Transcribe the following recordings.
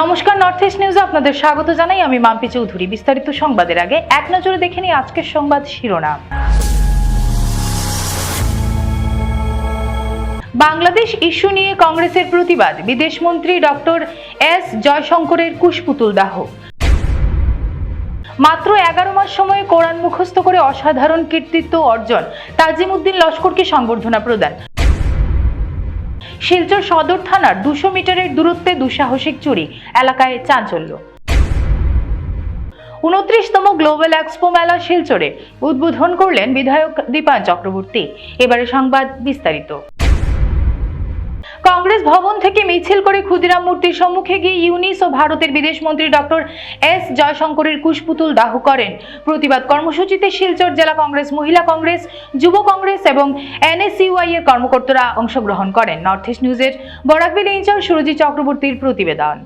নমস্কার north east নিউজে আপনাদের স্বাগত জানাই। আমি মাম্পি চৌধুরী। বিস্তারিত সংবাদের আগে এক নজরে দেখে নিই আজকের সংবাদ শিরোনাম। বাংলাদেশ ইস্যু নিয়ে কংগ্রেসের প্রতিবাদ। বিদেশমন্ত্রী ডক্টর এস জয়শঙ্করের কুশপুতুল দাহ। মাত্র এগারো মাস সময়ে কোরআন মুখস্থ করে অসাধারণ কীর্তিত্ব অর্জন তাজিমুদ্দিন লস্করকে সংবর্ধনা প্রদান। শিলচর সদর থানার দুশো মিটারের দূরত্বে দুঃসাহসিক চুরি, এলাকায় চাঞ্চল্য। উনত্রিশতম গ্লোবাল এক্সপো মেলা শিলচরে উদ্বোধন করলেন বিধায়ক দীপান চক্রবর্তী। এবারে সংবাদ বিস্তারিত। কংগ্রেস ভবন থেকে মিছিল করে ক্ষুদিরাম মূর্তির সম্মুখে গিয়ে ইউনিস ও ভারতের বিদেশমন্ত্রী ডক্টর এস জয়শঙ্করের কুশপুতুল দাহ করেন। প্রতিবাদ কর্মসূচিতে শিলচর জেলা কংগ্রেস, মহিলা কংগ্রেস, যুব কংগ্রেস এবং এনএসইউআই এর কর্মকর্তারা অংশগ্রহণ করেন। নর্থ ইস্ট নিউজের বরাকবিল ইনচার্জ সুরজিৎ চক্রবর্তীর প্রতিবেদন।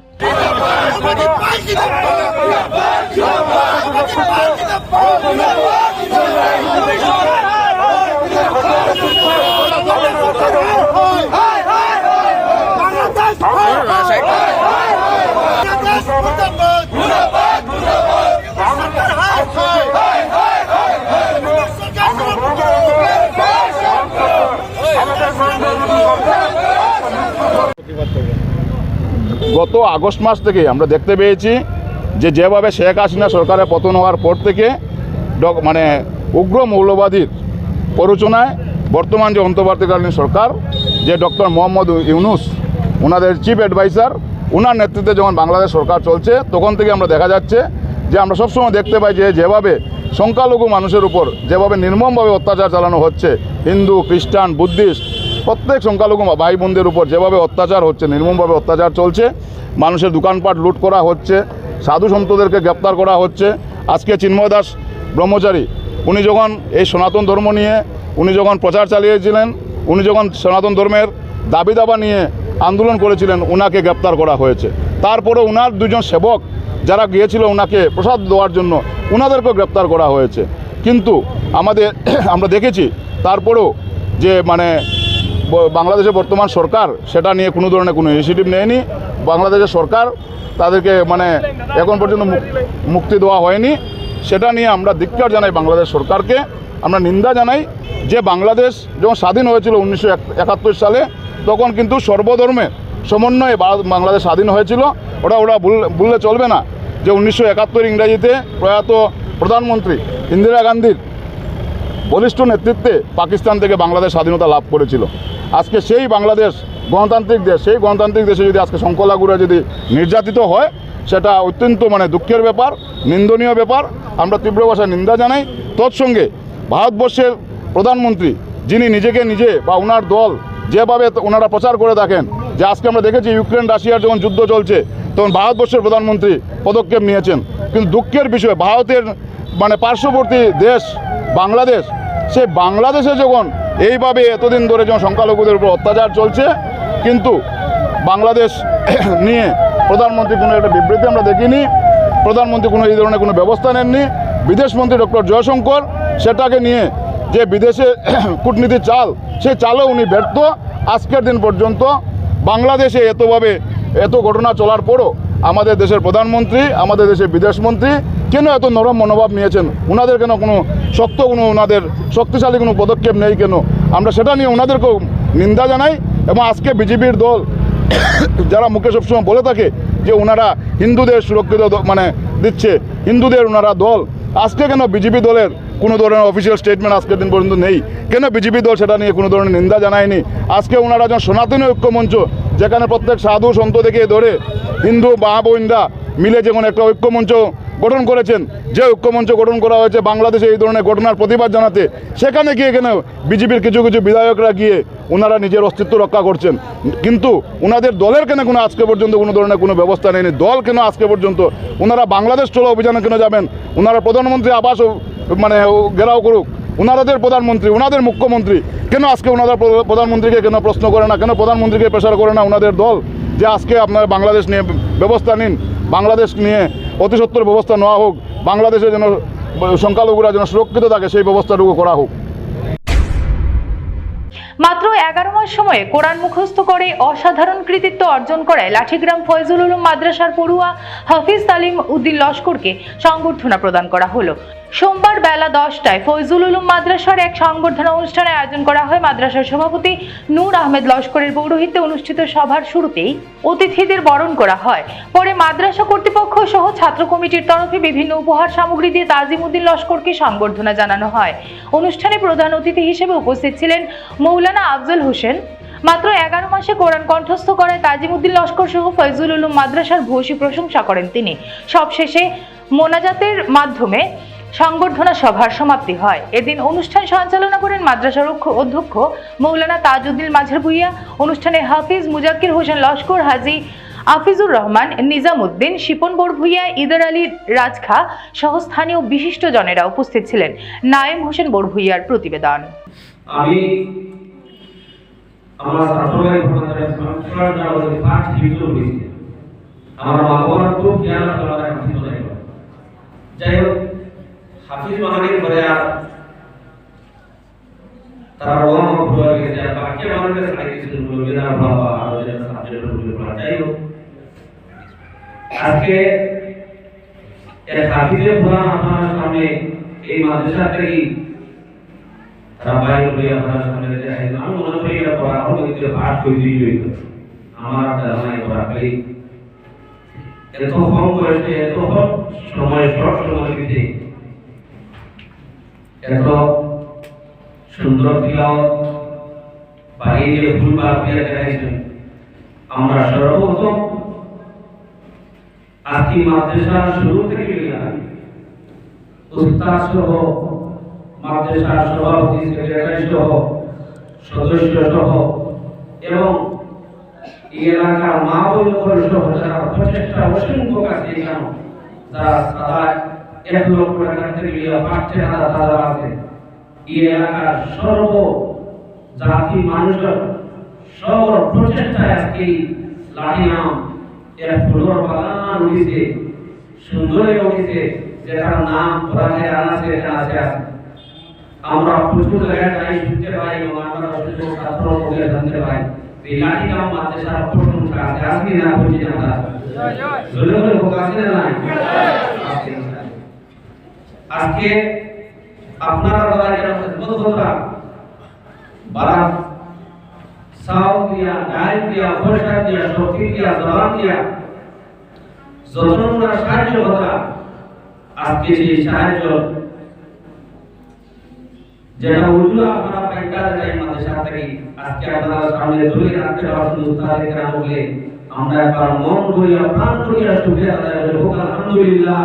গত আগস্ট মাস থেকে আমরা দেখতে পেয়েছি যে যেভাবে শেখ হাসিনা সরকারের পতন হওয়ার পর থেকে মানে উগ্র মৌলবাদীর প্ররোচনায় বর্তমান যে অন্তর্বর্তীকালীন সরকার, যে ডক্টর মোহাম্মদ ইউনুস, ওনাদের চিফ অ্যাডভাইসার, ওনার নেতৃত্বে যখন বাংলাদেশ সরকার চলছে, তখন থেকে আমরা দেখা যাচ্ছে যে আমরা সবসময় দেখতে পাই যে যেভাবে সংখ্যালঘু মানুষের উপর যেভাবে নির্মমভাবে অত্যাচার চালানো হচ্ছে, হিন্দু, খ্রিস্টান, বুদ্ধিস্ট প্রত্যেক সংখ্যালঘু ভাই বোনদের উপর যেভাবে অত্যাচার হচ্ছে, নির্মমভাবে অত্যাচার চলছে, মানুষের দোকানপাট লুট করা হচ্ছে, সাধু সন্তদেরকে গ্রেপ্তার করা হচ্ছে। আজকে চিন্ময় দাস ব্রহ্মচারী, উনি যখন এই সনাতন ধর্ম নিয়ে, উনি যখন প্রচার চালিয়েছিলেন, উনি যখন সনাতন ধর্মের দাবি দাবা নিয়ে আন্দোলন করেছিলেন ওনাকে গ্রেপ্তার করা হয়েছে। তারপরে ওনার দুজন সেবক যারা গিয়েছিল ওনাকে প্রসাদ দেওয়ার জন্য ওনাদেরকেও গ্রেপ্তার করা হয়েছে। কিন্তু আমাদের, আমরা দেখেছি, তারপরেও যে মানে বাংলাদেশের বর্তমান সরকার, সেটা নিয়ে কোনো ধরনের কোনো ইনিশিয়েটিভ নেয়নি। বাংলাদেশের সরকার তাদেরকে মানে এখন পর্যন্ত মুক্তি দেওয়া হয়নি। সেটা নিয়ে আমরা ধিক্কার জানাই বাংলাদেশ সরকারকে। আমরা নিন্দা জানাই যে বাংলাদেশ যখন স্বাধীন হয়েছিল উনিশশো একাত্তর সালে, তখন কিন্তু সর্বধর্মের সমন্বয়ে বাংলাদেশ স্বাধীন হয়েছিল। ওটা ওরা ভুললে চলবে না। যে উনিশশো একাত্তর ইংরাজিতে প্রয়াত প্রধানমন্ত্রী ইন্দিরা গান্ধীর বলিষ্ঠ নেতৃত্বে পাকিস্তান থেকে বাংলাদেশ স্বাধীনতা লাভ করেছিল। আজকে সেই বাংলাদেশ, গণতান্ত্রিক দেশ, সেই গণতান্ত্রিক দেশে যদি আজকে সংখ্যালঘুরা যদি নির্যাতিত হয়, সেটা অত্যন্ত মানে দুঃখের ব্যাপার, নিন্দনীয় ব্যাপার। আমরা তীব্র ভাষায় নিন্দা জানাই। তৎসঙ্গে ভারতবর্ষের প্রধানমন্ত্রী, যিনি নিজেকে নিজে বা ওনার দল যেভাবে ওনারা প্রচার করে থাকেন, যে আজকে আমরা দেখেছি ইউক্রেন, রাশিয়ার যখন যুদ্ধ চলছে, তখন ভারতবর্ষের প্রধানমন্ত্রী পদক্ষেপ নিয়েছেন। কিন্তু দুঃখের বিষয়, ভারতের মানে পার্শ্ববর্তী দেশ বাংলাদেশ, সে বাংলাদেশে যখন এইভাবে এতদিন ধরে যখন সংখ্যালঘুদের উপর অত্যাচার চলছে, কিন্তু বাংলাদেশ নিয়ে প্রধানমন্ত্রী কোনো একটা বিবৃতি আমরা দেখিনি, প্রধানমন্ত্রী কোনো এই ধরনের কোনো ব্যবস্থা নেননি, বিদেশমন্ত্রী ডক্টর জয়শঙ্কর সেটাকে নিয়ে যে বিদেশে কূটনীতির চাল, সে চালও উনি ব্যর্থ। আজকের দিন পর্যন্ত বাংলাদেশে এতভাবে এত ঘটনা চলার পরও আমাদের দেশের প্রধানমন্ত্রী, আমাদের দেশের বিদেশমন্ত্রী কেন এত নরম মনোভাব নিয়েছেন? ওনাদের কেন কোনো শক্ত কোনো ওনাদের শক্তিশালী কোনো পদক্ষেপ নেই কেন? আমরা সেটা নিয়ে ওনাদেরকেও নিন্দা জানাই এবং আজকে বিজেপির দল যারা মুখে সবসময় বলে থাকে যে ওনারা হিন্দুদের সুরক্ষিত মানে দিচ্ছে, হিন্দুদের ওনারা দল, আজকে কেন বিজেপি দলের কোনো ধরনের অফিসিয়াল স্টেটমেন্ট আজকের দিন পর্যন্ত নেই? কেন বিজেপি দল সেটা নিয়ে কোনো ধরনের নিন্দা জানায়নি? আজকে ওনারা যখন সনাতনী ঐক্য মঞ্চ যেখানে প্রত্যেক সাধু সন্ত থেকে ধরে হিন্দু মা বোনরা মিলে যেমন একটা ঐক্য মঞ্চ গঠন করেছেন। যে ঐক্যমঞ্চ গঠন করা হয়েছে বাংলাদেশে এই ধরনের ঘটনার প্রতিবাদ জানাতে, সেখানে গিয়ে কেন বিজেপির কিছু কিছু বিধায়করা গিয়ে ওনারা নিজের অস্তিত্ব রক্ষা করছেন। কিন্তু ওনাদের দলের কেন কোনো আজকে পর্যন্ত কোনো ধরনের কোনো ব্যবস্থা নেয়নি? দল কেন আজকে পর্যন্ত? ওনারা বাংলাদেশ চলো অভিযানে কেন যাবেন? ওনারা প্রধানমন্ত্রী আবাস মানে ঘেরাও করুক। ওনাদের প্রধানমন্ত্রী ওনাদের মুখ্যমন্ত্রী কেন আজকে ওনারা প্র- প্রধানমন্ত্রীকে কেন প্রশ্ন করে না? কেন প্রধানমন্ত্রীকে প্রেশার করে না ওনাদের দল? যে আজকে আপনারা বাংলাদেশ নিয়ে ব্যবস্থা নিন। বাংলাদেশ নিয়ে অতি সত্তর ব্যবস্থা নেওয়া হোক বাংলাদেশে যেন সংখ্যালঘুরা যেন সুরক্ষিত থাকে, সেই ব্যবস্থাটুকু করা হোক। মাত্র এগারো মাস সময়ে কোরআন মুখস্থ করে অসাধারণ কৃতিত্ব অর্জন করায় লাঠিগ্রাম ফয়জুল উলুম মাদ্রাসার পড়ুয়া হাফিজ তালিম উদ্দিন লস্করকে সংবর্ধনা প্রদান করা হলো। সোমবার বেলা দশটায় ফয়জুল উলুম মাদ্রাসার এক সংবর্ধনা অনুষ্ঠানে আয়োজন করা হয়। মাদ্রাসার সভাপতি নূর আহমেদ লস্করের পৌরোহিত্যে অনুষ্ঠিত সভার শুরুতেই অতিথিদের বরণ করা হয়। পরে মাদ্রাসা কর্তৃপক্ষ সহ ছাত্র কমিটির তরফে বিভিন্ন উপহার সামগ্রী দিয়ে তাজিম উদ্দিন লস্করকে সংবর্ধনা জানানো হয়। অনুষ্ঠানে প্রধান অতিথি হিসেবে উপস্থিত ছিলেন মৌলানা আফজল হোসেন। মাত্র এগারো মাসে কোরআন কণ্ঠস্থ করায় তাজিমুদ্দিন লস্কর সহ ফয়জুল উলুম মাদ্রাসার ভূয়সী প্রশংসা করেন তিনি। সবশেষে মোনাজাতের মাধ্যমে সংবর্ধনা সভার সমাপ্তি হয়। এদিন অনুষ্ঠান সঞ্চালনা করেন মাদ্রাসার অধ্যক্ষ মৌলানা তাজউদ্দিন মাঝার ভুইয়া অনুষ্ঠানে হাফিজ মুজাক্কির হোসেন লস্কর, হাজি আফিজুর রহমান, নিজামুদ্দিন, শিপন বড়ভুইয়া ইদার আলী রাজখা সহ স্থানীয় বিশিষ্ট জনেরা উপস্থিত ছিলেন। নায়েম হোসেন বড়ভুইয়ার প্রতিবেদন। আমি আমার খুব জ্ঞান যাই হোক হাফিজ বানানির পরে আর তারা রোম ঘুরে গেছে আর বাকি আমাদের সাথে কিছু বলবে না বাবা যেটা সাবজেক্ট বলবে না যাই হোক, আজকে এর হাফিজের পুরাণ আপনার সামনে এই মাদ্রাসা থেকেই রাবাই বলে আপনার সামনে রেখে আসেন আমি মনে করি এটা পড়া আমার কিন্তু পাঠ করে দিয়ে হইত আমার ধারণা এই পড়া, খালি এত কম বয়সে, এত সময় শর্ট সময় দিতে এত সুন্দর তিলাওয়াত বা এই যে ভুল বা দেখাইছেন আমরা সর্বপ্রথম আজকে মাদ্রাসা শুরু থেকে গেলাম। উস্তাদ সহ মাদ্রাসার সভাপতি সেক্রেটারি সহ সদস্য সহ এবং এলাকার মা বন্ধুগণ সহ যারা প্রচেষ্টা অসংখ্য কাছে যারা সাদা এক লক্ষ টাকা থেকে পাঁচটি হাজার তারা আছে। এই এলাকার সর্ব জাতি মানুষের সর্ব প্রচেষ্টায় আজকে লাঠি নাম এর ফুলর বাগান উঠেছে সুন্দর উঠেছে যেটার নাম কোরআনে এটা আছে আমরা প্রচুর জায়গায় যাই শুনতে পাই এবং আমরা প্রচুর ছাত্র বলে জানতে পাই এই লাঠি নাম মাদ্রাসার প্রশংসা আছে। আজকে না বলছি আমরা জোরে জোরে হোক আছে না। আজকে আপনারা যারা এরা খেদমত করতা বারাত সাউ দিয়া গায়ে দিয়া পয়সা দিয়া শক্তি দিয়া, জবান দিয়া যত তোমরা সাহায্য কথা আজকে সেই সাহায্য যেটা উর্দু আপনারা পাইকা দেয় মাদ্রাসা থেকে, আজকে আপনারা সামনে ধরে রাখতে পারছেন উস্তাদ কেরাম বলে আমরা একবার মন করিয়া, প্রাণ করিয়া শুকরিয়া আদায় করি। হোক আলহামদুলিল্লাহ।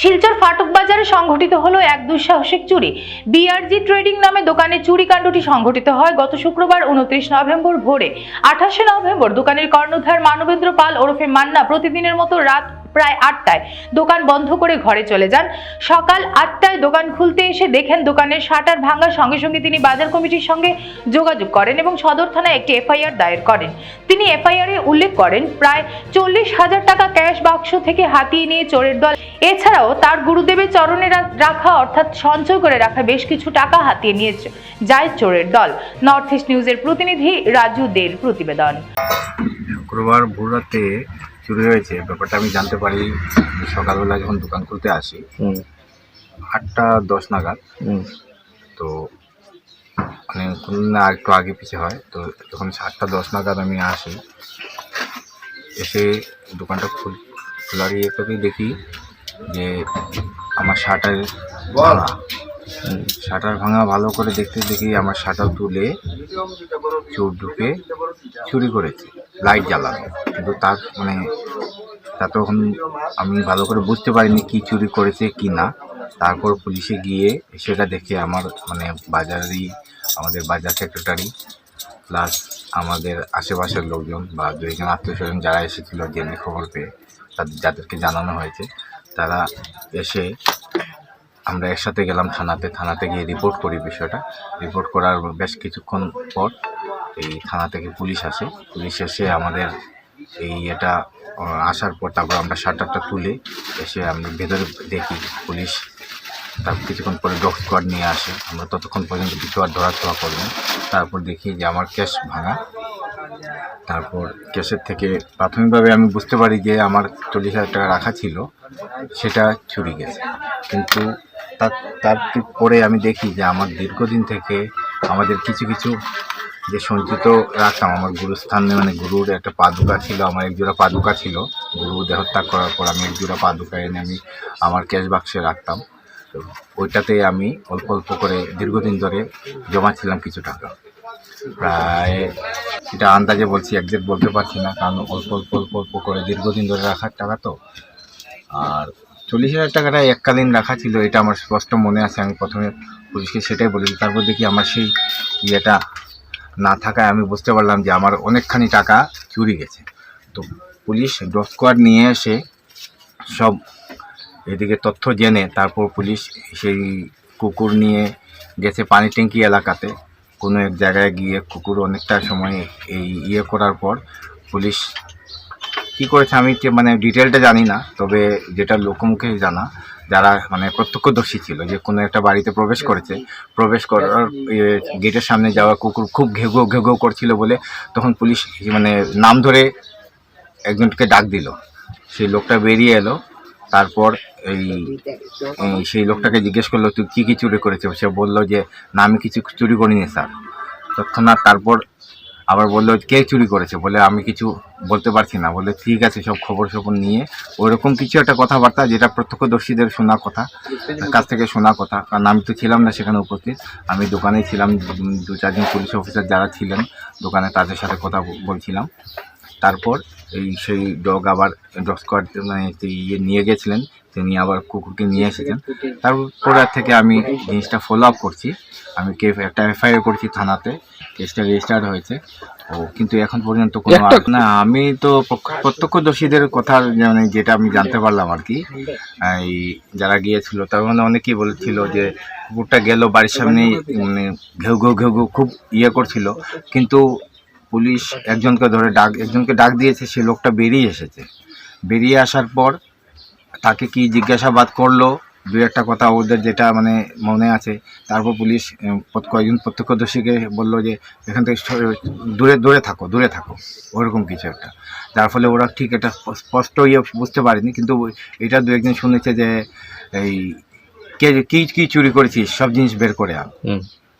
শিলচর ফাটক বাজারে সংঘটিত হলো এক দুঃসাহসিক চুরি। বিআরজি ট্রেডিং নামে দোকানে চুরি কাণ্ডটি সংঘটিত হয় গত শুক্রবার উনত্রিশ নভেম্বর ভোরে। আঠাশে নভেম্বর দোকানের কর্ণধার মানবেন্দ্র পাল ওরফে মান্না প্রতিদিনের মতো রাত প্রায় আটটায়। দোকান বন্ধ করে ঘরে চলে যান। সকাল আটটায় দোকান খুলতে এসে দেখেন দোকানের শাটার ভাঙার সঙ্গে সঙ্গে তিনি বাজার কমিটির সঙ্গে যোগাযোগ করেন এবং সদর থানায় একটি এফআইআর দায়ের করেন। তিনি এফআইআর এ উল্লেখ করেন, প্রায় চল্লিশ হাজার টাকা ক্যাশ বাক্স থেকে হাতিয়ে নিয়ে চোরের দল। এছাড়াও তার গুরুদেবের চরণে রাখা অর্থাৎ সঞ্চয় করে রাখা বেশ কিছু টাকা হাতিয়ে নিয়ে যায় চোরের দল। নর্থ ইস্ট নিউজের প্রতিনিধি রাজু দের প্রতিবেদন। শুক্রবার ভোর রাতে চুরি হয়েছে। ব্যাপারটা আমি জানতে পারি সকালবেলা যখন দোকান খুলতে আসি আটটা দশ নাগাদ। তো মানে কোনো না একটু আগে পিছে হয় তো যখন আটটা দশ নাগাদ আমি আসি এসে দোকানটা খুল খোলার ইয়েটাতেই দেখি যে আমার শাটার ভাঙা। শাটার ভাঙা ভালো করে দেখতে দেখি আমার শাটার তুলে চোর ঢুকে চুরি করেছে। লাইট জ্বালানো। কিন্তু তার মানে তা তখন আমি ভালো করে বুঝতে পারিনি কি চুরি করেছে কি না। তারপর পুলিশে গিয়ে সেটা দেখে আমার মানে বাজারই, আমাদের বাজার সেক্রেটারি প্লাস আমাদের আশেপাশের লোকজন বা দুইজন আত্মীয় স্বজন যারা এসেছিল জেনে খবর পেয়ে তাদের, যাদেরকে জানানো হয়েছে, তারা এসে আমরা একসাথে গেলাম থানাতে। থানাতে গিয়ে রিপোর্ট করি বিষয়টা। রিপোর্ট করার বেশ কিছুক্ষণ পর এই থানা থেকে পুলিশ আসে। পুলিশ এসে আমাদের এই এটা আসার পর তারপর আমরা শাটারটা তুলে। এসে আমি ভেতরে দেখি পুলিশ। তারপর কিছুক্ষণ পরে ডগ স্কোয়াড নিয়ে আসে। আমরা ততক্ষণ পর্যন্ত কিছু আর ধরা ছোঁয়া করিনি তারপর দেখি যে আমার ক্যাশ ভাঙা। তারপর ক্যাশের থেকে প্রাথমিকভাবে আমি বুঝতে পারি যে আমার চল্লিশ হাজার টাকা রাখা ছিল, সেটা চুরি গেছে। কিন্তু তার তার ঠিক পরে আমি দেখি যে আমার দীর্ঘদিন থেকে আমাদের কিছু কিছু যে সঞ্চিত রাখতাম। আমার গুরুস্থানে মানে গুরুর একটা পাদুকা ছিল, আমার এক জোড়া পাদুকা ছিল। গুরু দেহত্যাগ করার পর আমি এক জোড়া পাদুকা এনে আমি আমার ক্যাশ বাক্সে রাখতাম। তো ওইটাতে আমি অল্প অল্প করে দীর্ঘদিন ধরে জমা ছিলাম কিছু টাকা। প্রায় এটা আন্দাজে বলছি একজ্যাক্ট বলতে পারছি না, কারণ অল্প অল্প অল্প অল্প করে দীর্ঘদিন ধরে রাখার টাকা তো। আর চল্লিশ হাজার টাকাটা এককালীন রাখা ছিল, এটা আমার স্পষ্ট মনে আছে। আমি প্রথমে পুলিশকে সেটাই বলেছি, তারপর দেখি আমার সেই ইয়েটা না থাকায় আমি বুঝতে পারলাম যে আমার অনেকখানি টাকা চুরি গেছে। তো পুলিশ ডগ স্কোয়াড নিয়ে এসে সব এদিকে তথ্য জেনে তারপর পুলিশ সেই কুকুর নিয়ে গেছে পানি ট্যাঙ্কি এলাকাতে। কোনো এক জায়গায় গিয়ে কুকুর অনেকটা সময় এই ইয়ে করার পর পুলিশ কি করেছে আমি মানে ডিটেলটা জানি না, তবে যেটা লোকমুখে জানা যারা মানে প্রত্যক্ষদর্শী ছিল যে কোনো একটা বাড়িতে প্রবেশ করেছে প্রবেশ করার ইয়ে, গেটের সামনে যাওয়া কুকুর খুব ঘেঘো ঘেঘো করছিল বলে তখন পুলিশ মানে নাম ধরে একজনকে ডাক দিল। সেই লোকটা বেরিয়ে এলো তারপর এই সেই লোকটাকে জিজ্ঞেস করল তুই কী কী চুরি করেছে? সে বলল যে না আমি কিছু চুরি করিনি স্যার। তৎক্ষণাৎ তারপর আবার বলল, কে চুরি করেছে? বলে, আমি কিছু বলতে পারছি না। বলে ঠিক আছে, সব খবর সবর নিয়ে। ওইরকম কিছু একটা কথাবার্তা যেটা প্রত্যক্ষদর্শীদের শোনা কথা, কাছ থেকে শোনা কথা। কারণ আমি তো ছিলাম না সেখানে উপস্থিত। আমি দোকানেই ছিলাম, দু চারজন পুলিশ অফিসার যারা ছিলেন দোকানে তাদের সাথে কথা বলছিলাম। তারপর এই সেই ডগ আবার ডগ স্কোয়াড মানে ইয়ে নিয়ে গেছিলেন। তিনি আবার কুকুরকে নিয়ে এসেছেন। তারপর থেকে আমি জিনিসটা ফলো আপ করছি। আমি কে একটা এফআইআর করছি থানাতে। কেসটা রেজিস্টার হয়েছে। ও কিন্তু এখন পর্যন্ত কোনো না আমি তো প্রত্যক্ষদর্শীদের কথার মানে যেটা আমি জানতে পারলাম আর কি। এই যারা গিয়েছিল তার মানে অনেকেই বলেছিল যে কুকুরটা গেল বাড়ির সামনে মানে ঘেউ ঘেউ ঘেউ ঘেউ খুব ইয়ে করছিল। কিন্তু পুলিশ একজনকে ধরে ডাক একজনকে ডাক দিয়েছে সে লোকটা বেরিয়ে এসেছে। বেরিয়ে আসার পর তাকে কি জিজ্ঞাসাবাদ করল? দু একটা কথা ওদের যেটা মানে মনে আছে। তারপর পুলিশ কয়েকজন প্রত্যক্ষদর্শীকে বলল যে এখান থেকে দূরে দূরে থাকো দূরে থাকো। ওরকম কিছু একটা। যার ফলে ওরা ঠিক এটা স্পষ্ট ইয়ে বুঝতে পারেনি। কিন্তু এটা দু একজন শুনেছে যে এই কে কী কী চুরি করেছিস? সব জিনিস বের করে আন।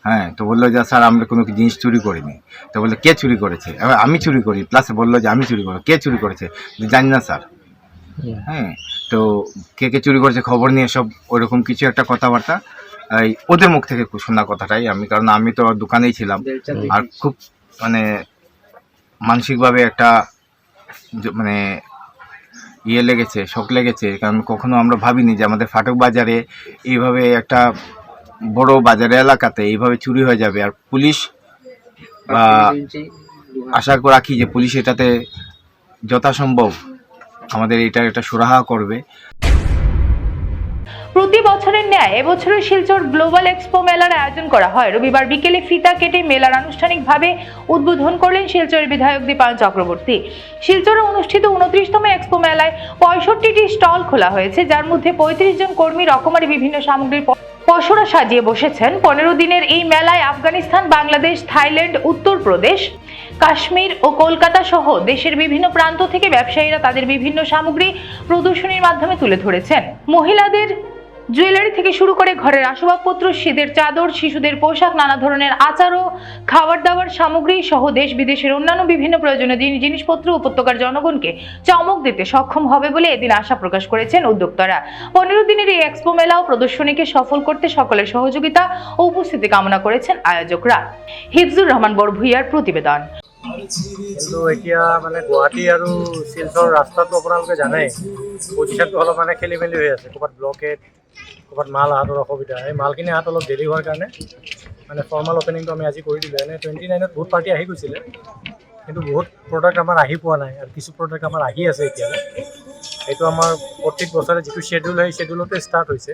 হ্যাঁ তো বলল যে স্যার আমরা কোনো জিনিস চুরি করিনি। তো বলল কে চুরি করেছে? এবার আমি চুরি করি। প্লাস বলল যে আমি চুরি করি। কে চুরি করেছে? জানি না স্যার। হ্যাঁ তো কে কে চুরি করেছে খবর নিয়ে সব ওরকম কিছু একটা কথাবার্তা। এই ওদের মুখ থেকে শোনা কথাটাই আমি কারণ আমি তো দোকানেই ছিলাম। আর খুব মানে মানসিকভাবে একটা মানে ইয়ে লেগেছে শখ লেগেছে। কারণ কখনো আমরা ভাবিনি যে আমাদের ফাটক বাজারে এইভাবে একটা বড় বাজার এলাকাতে এইভাবে চুরি হয়ে যাবে। আর পুলিশ বা আশা করে রাখি যে পুলিশ এটাতে যথাসম্ভব আমাদের এটা একটা সুরাহা করবে। প্রতি বছরের ন্যায় এবছরের শিলচর গ্লোবাল এক্সপো মেলার আয়োজন করা হয়। রবিবার বিকেলে ফিতা কেটে মেলার আনুষ্ঠানিকভাবে উদ্বোধন করলেন শিলচরের বিধায়ক দীপায়ন চক্রবর্তী। শিলচরে অনুষ্ঠিত উনত্রিশতম এক্সপো মেলায় পঁয়ষট্টিটি স্টল খোলা হয়েছে, যার মধ্যে পঁয়ত্রিশ জন কর্মী রকমারি বিভিন্ন সামগ্রীর প- পসরা সাজিয়ে বসেছেন। পনেরো দিনের এই মেলায় আফগানিস্তান, বাংলাদেশ, থাইল্যান্ড, উত্তরপ্রদেশ কাশ্মীর ও কলকাতা সহ দেশের বিভিন্ন প্রান্ত থেকে ব্যবসায়ীরা তাদের বিভিন্ন সামগ্রী প্রদর্শনীর মাধ্যমে তুলে ধরেছেন। মহিলাদের জুয়েলারি থেকে শুরু করে ঘরের আসবাবপত্র, শীতের চাদর, শিশুদের পোশাক, নানা ধরনের আচার ও খাবার দাবার সামগ্রী সহ দেশ বিদেশের অন্যান্য বিভিন্ন প্রয়োজনীয় জিনিসপত্র উপত্যকার জনগণকে চমক দিতে সক্ষম হবে বলে এদিন আশা প্রকাশ করেছেন উদ্যোক্তারা। পনেরো দিনের এই এক্সপো মেলা ও প্রদর্শনীকে সফল করতে সকলের সহযোগিতা ও উপস্থিতি কামনা করেছেন আয়োজকরা। হিফজুর রহমান বড়ভূইয়ার প্রতিবেদন। কিন্তু এতিয়া মানে গুৱাহাটী আৰু শিলচৰ ৰাস্তাটো আপোনালোকে জানে পজিশ্যনটো অলপ মানে খেলি মেলি হৈ আছে। ক'ৰবাত ব্লকেট ক'ৰবাত মাল অহাটোৰ অসুবিধা। এই মালখিনি অহাত অলপ দেৰি হোৱাৰ কাৰণে মানে ফৰ্মেল অপেনিংটো আমি আজি কৰি দিলোঁ। এনে টুৱেণ্টি নাইনত বহুত পাৰ্টি আহি গৈছিলে। কিন্তু বহুত প্ৰডাক্ট আমাৰ আহি পোৱা নাই আৰু কিছু প্ৰডাক্ট আমাৰ আহি আছে এতিয়ালৈ। এইটো আমাৰ প্ৰত্যেক বছৰে যিটো শ্বেডিউল হয় শ্বেডিউলতে ষ্টাৰ্ট হৈছে।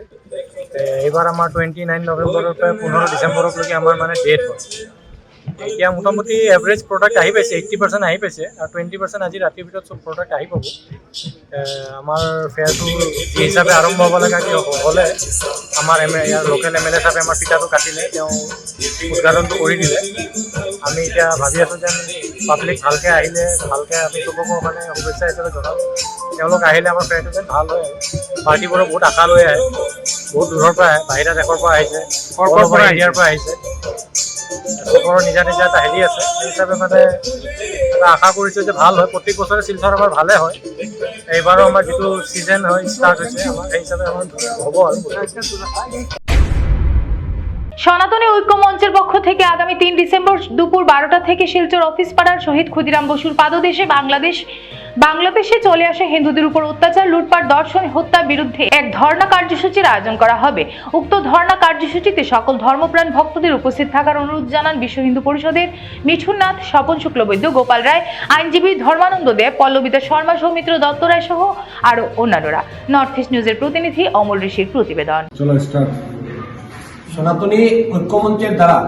এইবাৰ আমাৰ টুৱেণ্টি নাইন নৱেম্বৰৰ পৰা পোন্ধৰ ডিচেম্বৰলৈকে আমাৰ মানে ডেট হয়। এতিয়া মোটামুটি এভাৰেজ প্ৰডাক্ট আহি পাইছে এইট্টি পাৰ্চেণ্ট আহি পাইছে আৰু টুৱেণ্টি পাৰ্চেণ্ট আজি ৰাতিৰ ভিতৰত চব প্ৰডাক্ট আহি পাব আমাৰ ফেয়াৰটো যি হিচাপে আৰম্ভ হ'ব লগা কি হ'লে আমাৰ এম ইয়াৰ লোকেল এম এল এ চাপে আমাৰ ফিতাটো কাটিলে তেওঁ উদ্ঘাটনটো কৰি দিলে। আমি এতিয়া ভাবি আছোঁ যেন পাব্লিক ভালকৈ আহিলে ভালকৈ আমি চবকো মানে শুভেচ্ছা হিচাপে জনাম। তেওঁলোক আহিলে আমাৰ ফেয়াৰটো যেন ভালো হয়। আৰু বহুত আশা লৈ আহে বহুত দূৰৰ পৰা আহে বাহিৰা দেশৰ পৰা আহিছে? ইণ্ডিয়াৰ পৰা আহিছে। চবৰে নিজা নিজা এটা হেৰি আছে। সেই হিচাপে মানে এটা আশা কৰিছোঁ যে ভালো হয়। প্ৰত্যেক বছৰে শিলচৰ আমাৰ ভালে হয়। এইবাৰো আমাৰ যিটো ছিজন হয় ষ্টাৰ্ট হৈছে, আমাৰ সেই হিচাপে আমাৰ হ'ব আৰু। সনাতনী ঐক্য মঞ্চের পক্ষ থেকে আগামী তিন ডিসেম্বর দুপুর বারোটা থেকে শিলচর অফিস পাড়ার শহীদ ক্ষুদিরাম বসুর পাদদেশে বাংলাদেশ বাংলাদেশে চলে আসে হিন্দুদের উপর অত্যাচার, লুটপাট দর্শন হত্যার বিরুদ্ধে এক ধর্ণা কার্যসূচির আয়োজন করা হবে। উক্ত ধর্ণা কার্যসূচিতে সকল ধর্মপ্রাণ ভক্তদের উপস্থিত থাকার অনুরোধ জানান বিশ্ব হিন্দু পরিষদের মিঠুন নাথ স্বপন শুক্লবৈদ্য, গোপাল রায়, আইনজীবী ধর্মানন্দ দেব, পল্লবিতা শর্মা, সৌমিত্র দত্ত রায় সহ আরও অন্যান্যরা। নর্থ ইস্ট নিউজের প্রতিনিধি অমল ঋষির প্রতিবেদন। সনাতনী ঐক্যমঞ্চের দ্বারা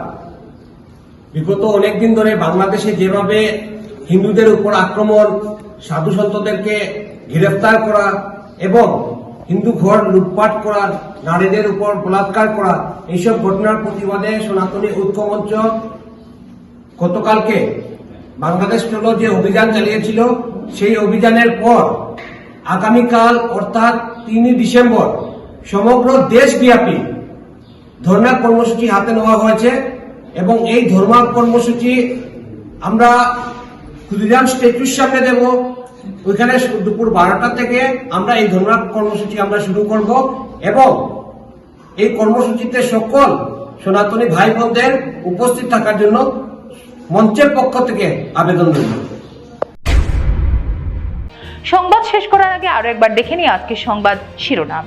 বিগত অনেকদিন ধরে বাংলাদেশে যেভাবে হিন্দুদের উপর আক্রমণ সাধু সন্তদেরকে গ্রেফতার করা এবং হিন্দু ঘর লুটপাট করা, নারীদের উপর বলাৎকার করা, এইসব ঘটনার প্রতিবাদে সনাতনী ঐক্যমঞ্চ গতকালকে বাংলাদেশ চলো যে অভিযান চালিয়েছিল, সেই অভিযানের পর আগামীকাল অর্থাৎ তিনই ডিসেম্বর সমগ্র দেশব্যাপী ধর্ণা কর্মসূচি হাতে নেওয়া হয়েছে এবং এই ধর্মা কর্মসূচি আমরা ক্ষুদিরাম স্ট্যাচুর সামনে দেব। ওইখানে দুপুর বারোটা থেকে আমরা এই ধর্মা কর্মসূচি আমরা শুরু করব এবং এই কর্মসূচিতে সকল সনাতনী ভাই বোনদের উপস্থিত থাকার জন্য মঞ্চের পক্ষ থেকে আবেদন রইল। সংবাদ শেষ করার আগে আরও একবার দেখে নিই আজকের সংবাদ শিরোনাম।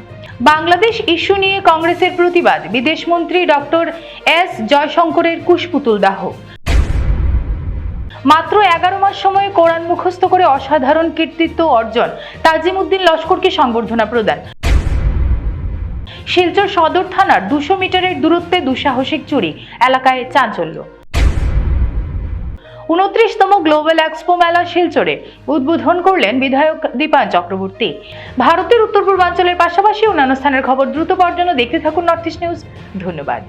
বাংলাদেশ ইস্যু নিয়ে কংগ্রেসের প্রতিবাদ। বিদেশমন্ত্রী ডক্টর এস জয়শঙ্করের কুশপুতুল দাহ। মাত্র এগারো মাস সময়ে কোরআন মুখস্থ করে অসাধারণ কীর্তিত্ব অর্জন তাজিমুদ্দিন লস্করকে সংবর্ধনা প্রদান। শিলচর সদর থানার দুশো মিটারের দূরত্বে দুঃসাহসিক চুরি, এলাকায় চাঞ্চল্য। উনত্রিশতম গ্লোবাল এক্সপো মেলা শিলচরে উদ্বোধন করলেন বিধায়ক দীপায়ন চক্রবর্তী। ভারতের উত্তর পূর্বাঞ্চলের পাশাপাশি অন্যান্য স্থানের খবর দ্রুত জন্য দেখতে থাকুন নর্থ ইস্ট নিউজ। ধন্যবাদ।